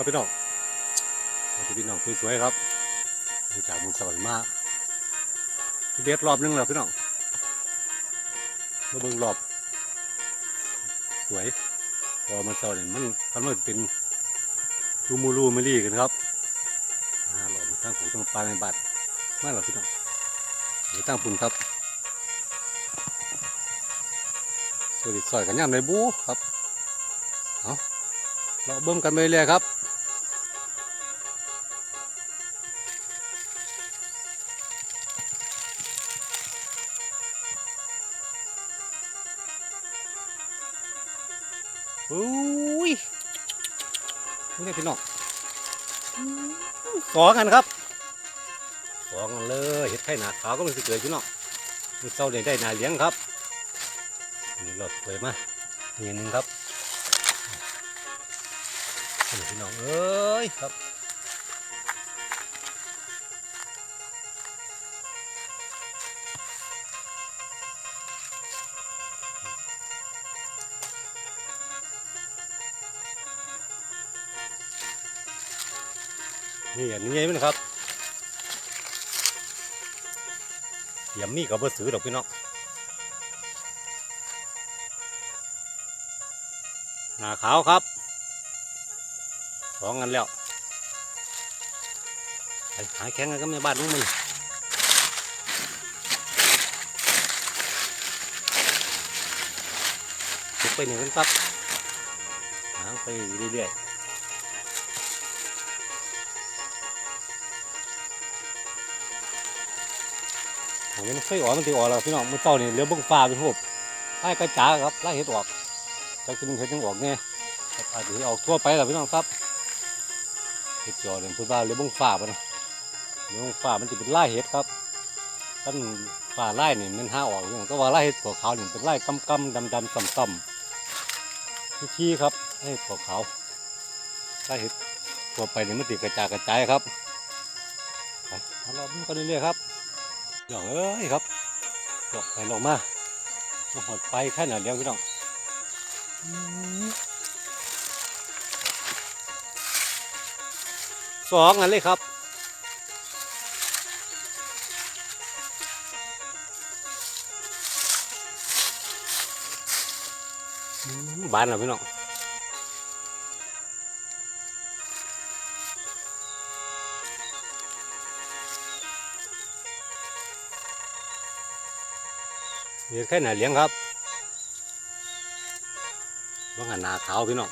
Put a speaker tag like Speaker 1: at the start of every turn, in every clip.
Speaker 1: ครับพี่น้องสวัสดีพี่น้องสวยๆครับหลังจากมุนสวรรค์มาพี่เบสรอบนึงแล้วพี่น้องมาเบิ่งรอบ สวยพอมันเศร้าเนี่ยมันมันมันเป็นรูมูรูมิลี่กันครับอ่ารอบทางของทางปลาในบัดมาแล้วพี่น้องเดี๋ยวตั้งปุ่นครับสวัสดีซอยกันย่ำในบูครับเอาเราเบิ่งกันไปเรื่อยครับ อุ้ยนี่พี่น้องสองกันครับสองกันเลยเห็ดไข่หนาขาวก็มันสิเกิดพี่น้องมันเศร้าเลยได้นาเลี้ยงครับนี่รถสวยมากนี่หนึ่งครับพี่น้องเอ้ยครับ นี่อันนี้ไงมันครับเสียมมีกับเบอร์สือดอกพี่น้องหนาขาวครับสองกันแล้วไปหาแข่งกันก็ไม่บ้านนู้นมันลุกไปหนึ่งกันครับหางไปเรื่อยๆ ผมยังเคยออกมันตีออกแล้วพี่น้องมือเต้านี่เหลือบงฟ้าเป็นพวกไล่กระจาครับไล่เห็ดออกจากที่มันเห็ดยังออกไงครับอาจจะให้ออกทั่วไปแล้วพี่น้องครับเห็ดจอเนี่ยพูดว่าเหลือบงฟ้าปะนะเหลือบงฟ้ามันจะเป็นไล่เห็ดครับท่านฟ้าไล่นี่มันห้าออกอย่างก็ว่าไล่เห็ดตัวขาวนี่เป็นไล่กำกำดำดำต่ำต่ำที่ที่ครับให้ตัวขาวไล่เห็ดทั่วไปนี่มันติดกระจายกระจายครับไปเอาเราดูกันเรื่อยๆครับ น้องเอ้ยครับหลอกไปหลอกมาหอดไปแค่ไหนเลี้ยงพี่น้องสองอันเลยครับอืมบานแล้วพี่น้อง นี่แค่ไหนเลี้ยงครับว่าหันนาขาวพี่น้อง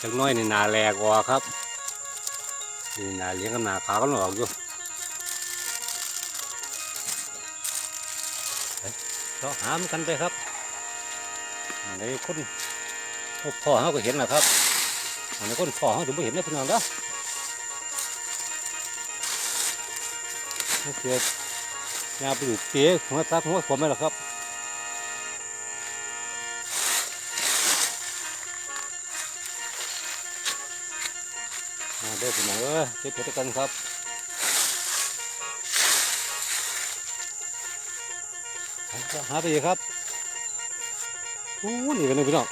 Speaker 1: จักน้อยนี่นาแรกกว่าครับนี่นาเลี้ยงกับนาขาวกันออกอยู่เราหามกันไปครับอันนี้คนพ่อเขาก็เห็นแหละครับอันนี้คนพ่อเขาถึงไม่เห็นนะพี่น้องเด้อนี่เกิดยาไปดูเตี้ยหัวซักหัวผมไม่หรอครับ เด้อพี่น้องเอ้ยเก็บเห็ดด้วยกันครับหาไปอีกครับอู้นี่กันเลยพี่น้อง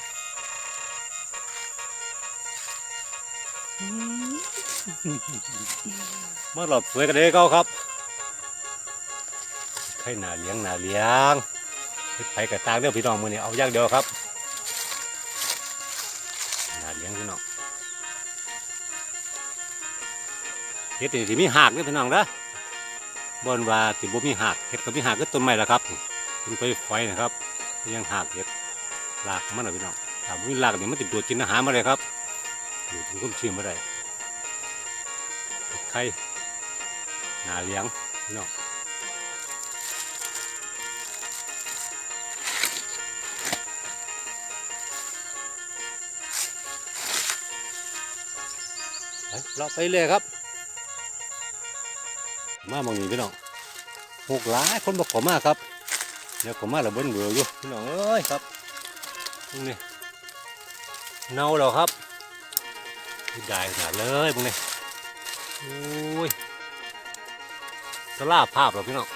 Speaker 1: มาหลบสวยกันเลยเก้าครับไข่หนาเลี้ยงหนาเลี้ยงเฮ็ดไปกระตางเรื่องพี่น้องมือนี่เอาอย่างเดียวครับ เฮ็ดนี่สิมีหักเด้อพี่น้องเด้อบนว่าสิบ่มีหักเฮ็ดก็มีหักก็ต้นไม้ละครับเป็นไฟไฟนะครับ ยังหักเฮ็ดลากมันเลยพี่น้องถ้าไม่มีลากเนี่ยมันติดตัวกินอาหารมาเลยครับอยู่กินก้มชื่อมาได้ไข่หนาเลี้ยงพี่น้องเราไปเลยครับ มามองนี้พี่น้องหกหลายคนบอกขอมาครับเดี๋ยวขอมาแล้วเบิ้ลเบื่ออยู่พี่น้องเอ้ยครับนี่เน่าแล้วครับได้ขนาดเลยพวกนี้โอ้ยสลาภาพเหรอพี่น้อง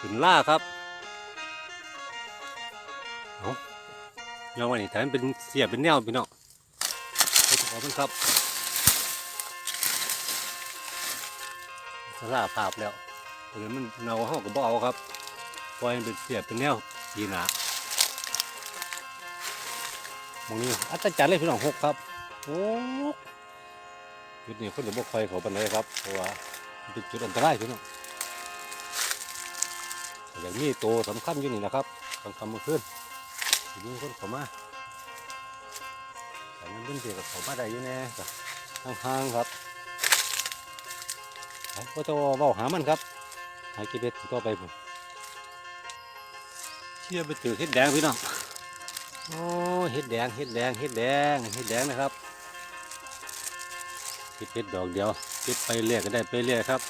Speaker 1: ขึ้นล่าครับเอาเงาวันนี้แถมเป็นเสียเป็นแนวพี่น้องขอบคุณครับ ลาภาพแล้วเพราะฉะนั้นมันเนาเฮาก็บ่เอาครับปล่อยมันเป็นเสียบเป็นแนวปีหนามองนี้อัศจรรย์เลยพี่น้องหกครับโอ้จุดนี้คนจะบ่ค่อยเขาปานใดครับเพราะว่าเป็นจุดอันตรายพี่น้องอย่างนี้โตสำคัญอยู่นี่นะครับกลางค่ำกลางคืนสิมีคนเข้ามาแต่มันเป็นเสียกับเขามาได้อยู่แน่ห่างๆครับ ก็จะเว้าหามันครับ หากิเบ็ดต่อไปผมเชื่อไปถือเห็ดแดงพี่น้องโอ้เห็ดแดงเห็ดแดงเห็ดแดงเห็ดแดงนะครับเก็บเห็ดดอกเดียวเก็บไปเรื่อยก็ได้ไปเรื่อยครับ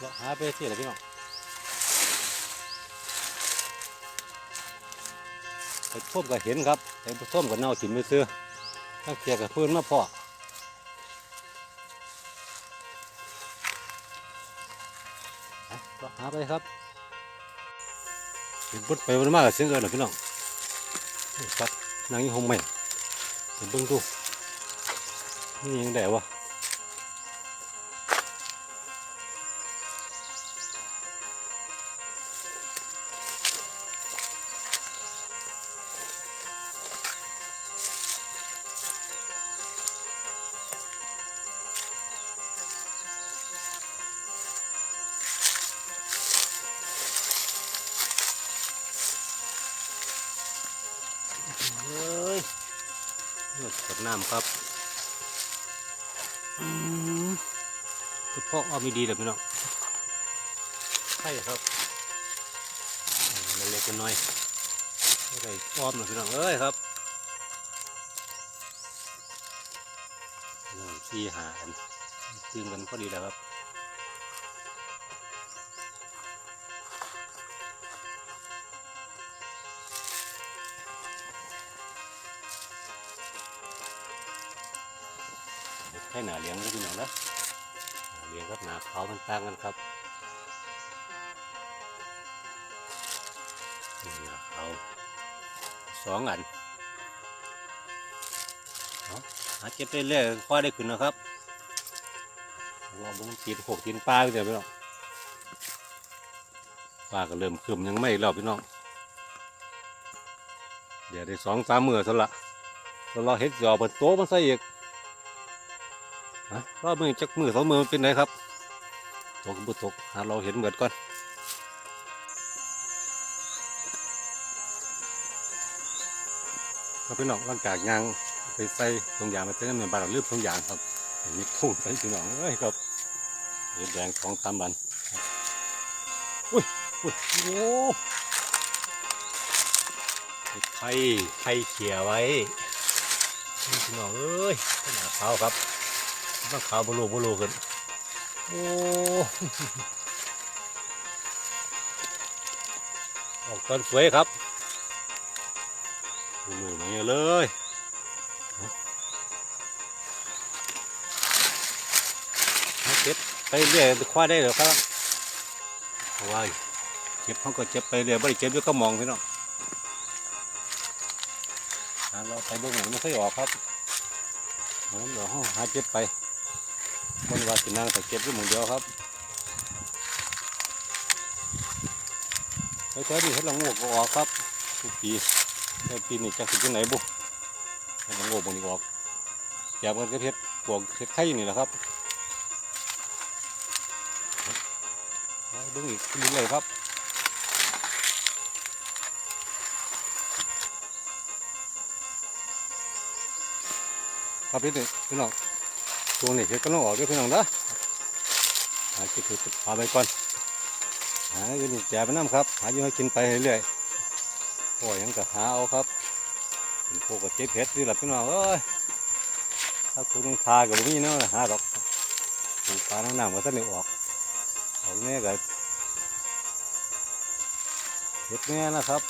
Speaker 1: เลาะหาไปเที่ยเลยพี่น้องไปท่มก็เห็นครับไปท่มก็เน่าถิ่มไปซื้อตั้งเกียกับพื้นมาพอเลาะหาไปครับเห็นพุดไปวันมากกับเสียงเอินหรอพี่น้องครับนางยี่หงใหม่เห็นเบิ้องดูนี่ยังได้วะ น้ำครับอืมคือพ่ออ้อมไม่ดีเลยพี่น้องใช่ครับเล็กๆน้อยๆอะไรอ้อมเลยพี่น้องเอ้ยครับน้ำที่หากันตื่นกันพอดีแล้วครับ ให้หนาเลี้ยงก็พี่น้องนะหนาเลี้ยงกับหนาเขามันต่างกันครับนี่หนาเขาสองอันเอาหาเจ็บไปเรื่อยๆค่อยได้ขึ้นนะครับลองบุ้งตีนหกตีนปลาเดี๋ยวพี่น้องปลาก็เริ่มขึ้นยังไม่รอบพี่น้อง เดี๋ยวได้สองสามมือซะละแล้วเราเห็ดหยอเปิดโต๊ะมันใส่อีก ฮะรอบมือจักมือสองมือมันเป็นไงครับตกบุตกหาเราเห็นเหมือนก่อนก็พี่น้องร่างกายยางไปใส่ตรงยางมาเต้นเหมือนบาดลืบตรงยางครับอย่างนี้ทุ่งไปพี่น้องเอ้ยครับเห็ดแดงสองสามบันอุ้ยอุ้ยโอ้เห็ดไข่ไข่เขี่ยไว้นี่พี่น้องเอ้ยขนาดเท้าครับ มันขาวบลูบลูกันโอ้ออกตอนสวยครับบลูนี่เลยเก็บไปเรื่อยคว้าได้หรอครับว้ายเจ็บเขาก็เจ็บไปเรื่อยไม่ได้เจ็บด้วยก็มองพี่น้องเราไปเบื้องหลังไม่ค่อยออกครับเหมือนเดี๋ยวเราหาเจ็บไป มันว่าสินางแต่เก็บอยู่หมึงเดียวครับไอ้แท้นี่เห็ดละโงกก็ออกครับทุกปีแต่ปีนี้จะสิที่ไหนบุเห็ดละโงกมันนี่ออกแยบกันก็เห็ดพวกเห็ดไข่นี่แหละครับเอาเบิ่งอีกนิดเลยครับครับพี่นี่พี่น้อง ช่วงนี้เห็ดก็ต้องออกด้วยพี่น้องนะหากินถือพาไปก่อนหาอยู่นี่แจกไปน้ำครับ หาอยู่ให้กินไปเรื่อยๆโอ้ยยังก็หาเอาครับเป็นพวกกับเจ็บเห็ดนี่แหละพี่น้องเอ้ยถ้าคุณทากับมีเนาะหาดอกปลูกปลาน้ำน้ำก็จะไม่ออกออกแน่ก็เห็ดแน่นะครับ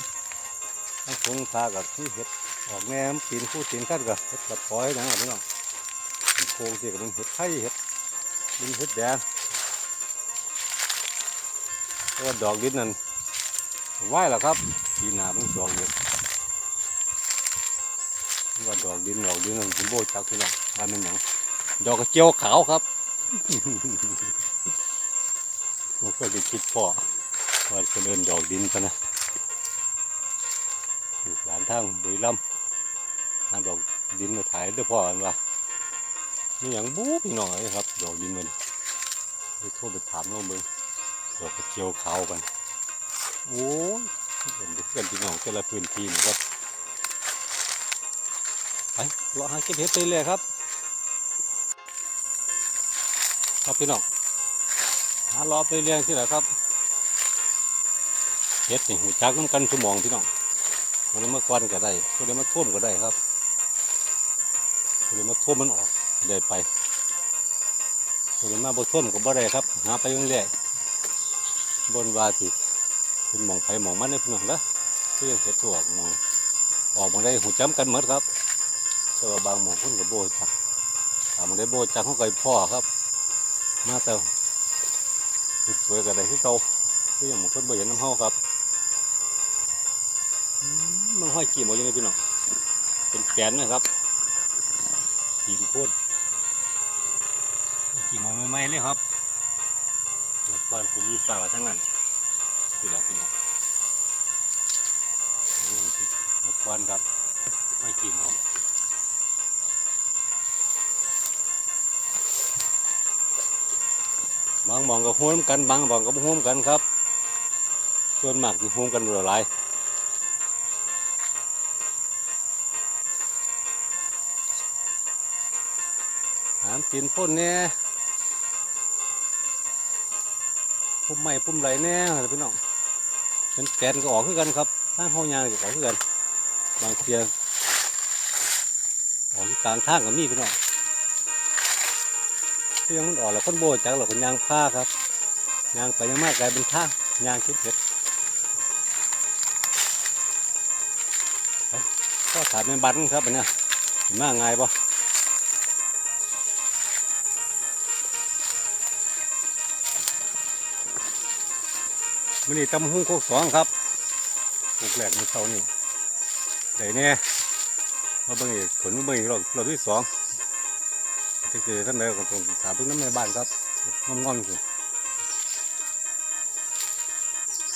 Speaker 1: ถ้าคุณทากับที่เห็ดออกแน่ปีนคู่ตีนขั้นกับเห็ดกับปล่อยนะครับพี่น้อง โค้งที่กับมันเห็ดไข่เห็ดดินเห็ดแดงเพราะว่าดอกดินนั่นไหวแล้วครับปีหน้าเพิ่งสองเดือนว่าดอกดินดอกดินนั่นเป็นโบจักพี่น้องว่ามันหยังดอกกระเจียวขาวครับผมก็จะคิดพ่อว่าจะเดินดอกดินกันนะหลานทางบุรีรัมย์หาดอกดินมาถ่ายเด้วยพ่อกันว่า มีอย่างบู๊พี่น้องเอ้ยครับดอกดินมันไปโทรไปถามน้องเบิ้งดอกกระเจียวขาวกันโอ้ยเป็นเพื่อนพี่น้องแต่ละพื้นที่นะครับไปเลาะหาเก็บเห็ดไปเลยครับครับพี่น้องหารอไปเรื่อยๆที่ไหนครับเห็ดนี่หูจักน้ำกันสมองพี่น้องมันมาก้อนก็ได้ก็เลยมาท่วมก็ได้ครับก็เลยมาท่วมมันออก ได้ไปก็เลยมาบ่ท่วมก็บ่ได้ครับ หาไปเรื่อยๆบนวาทีเป็นหมองไผ่หมองมันในพี่น้องนะเพื่อเห็ดถั่วมองออกมาได้หูจ้ำกันหมดครับแต่ว่าบางหมองพุ่นกับโบจักถามได้โบจักเขาก็ไปพ่อครับ มาแต่สวยกับใดที่เก่าก็ยังหมองพุ่นบ่เห็นน้ำเฮาครับมันห้อยกี่หมออยู่ในพี่น้องเป็นแกนนะครับกี่โคตร กี่มอใหม่ๆเลยครับก่อนผมมีฝาวทั้งนั้นพี่น้องพี่น้องโอ้ยหมดควันครับไม่กินหรอบางมองกับห้วมกันบางมองกับห้วมกันครับ ส่วนมากที่ห้วมกันหลายหามกินพ่นเนี่ย ปุ่มใหม่ปุ่มไหลแน่พี่น้องเป็นแกนก็ออกคือกันครับทางห้องยางก็ออกคือกันบางเทียออกกลางทางกับมีพี่น้องที่ยงมันออกแล้วคนโบจักหรอกคนยางผ้าครับยางไปยังมากกลายเป็นทางยางคิดเห็ดก็ถามเป็นบัตรครับอันเนี้ยมาง่ายปะ มันนี่ตำหุ้งโคกสองครับปลูกแหลกในเสานี่ไหนเนี่ยมาเบิ่งอีกขนมาเบิ่งอีกรอบรอบที่สองจะคือท่านใดก็ต้องถามเพิ่งน้ำในบ้านครับงอมงอมอยู่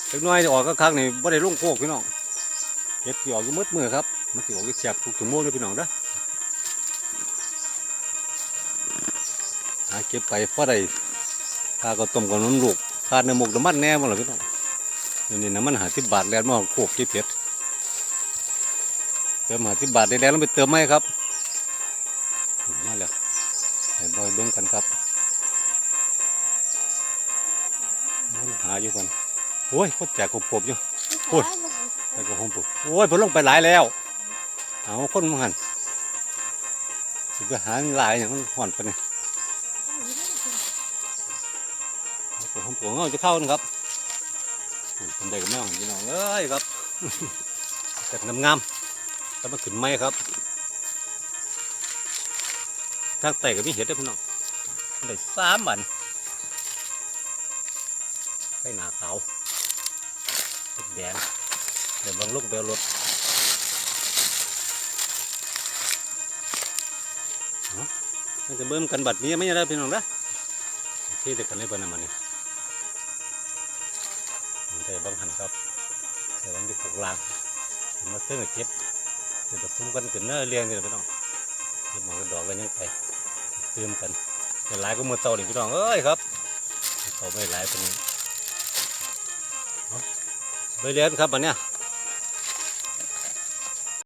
Speaker 1: เล็กน้อยจะออกก็ครั้งนี่บ่ได้ลงโคกพี่น้องเห็ดสิออกอยู่มืดมือครับ มันสิออกอยู่แสบทุกชั่วโมงเลยพี่น้องเด้อหาเก็บไปพอได้ข้าก็ต้มกับน้ำลูกขาดน้ำมูกน้ำมันแน่บ่ล่ะพี่น้อง เดี๋ยวนี้น้ำมันหาสิบบาทแล้วมาโขกที่เพชรเติมหาสิบบาทได้แล้วไปเติมไหมครับมาแล้วให้บอยเบิ้งกันครับมันหาอยู่กันโอ้ยพดแจกกบๆอยู่พูดแต่ก็หอมปุบโอ้ยผมลงไปหลายแล้ว เอาคนมาหันสิไปหาหลายอย่างนั้นห่อนไปนี่เอาก็หอมปุบเอาจะเข้านะครับ คนใดก็ไม่เอาพี่น้องเอ้ยครับเสร็จงามๆก็มาขึ้นไม้ครับทางไต่ก็มีเห็ดด้วยพี่น้องได้สามบันไข่หนาขาวเห็ดแดงเดี๋ยวบางลูกเบลรถเอามันจะเบิ่มกันบัดนี้ไม่ได้พี่น้องนะที่เด็กกันเลยปนะมันนี่ ได้บางหันครับแต่บางที่ปลูกลางมาเตื้อเก็บเดี๋ยวพุ่มกันกันเนื้อเลี้ยงกันพี่น้องเก็บหมอกระดอกกันยังไปเติมกันแต่หลายก็มือเต่าเลยพี่น้องเอ้ยครับเขาไม่หลายปานนี้ไปเลี้ยงครับวันเนี้ย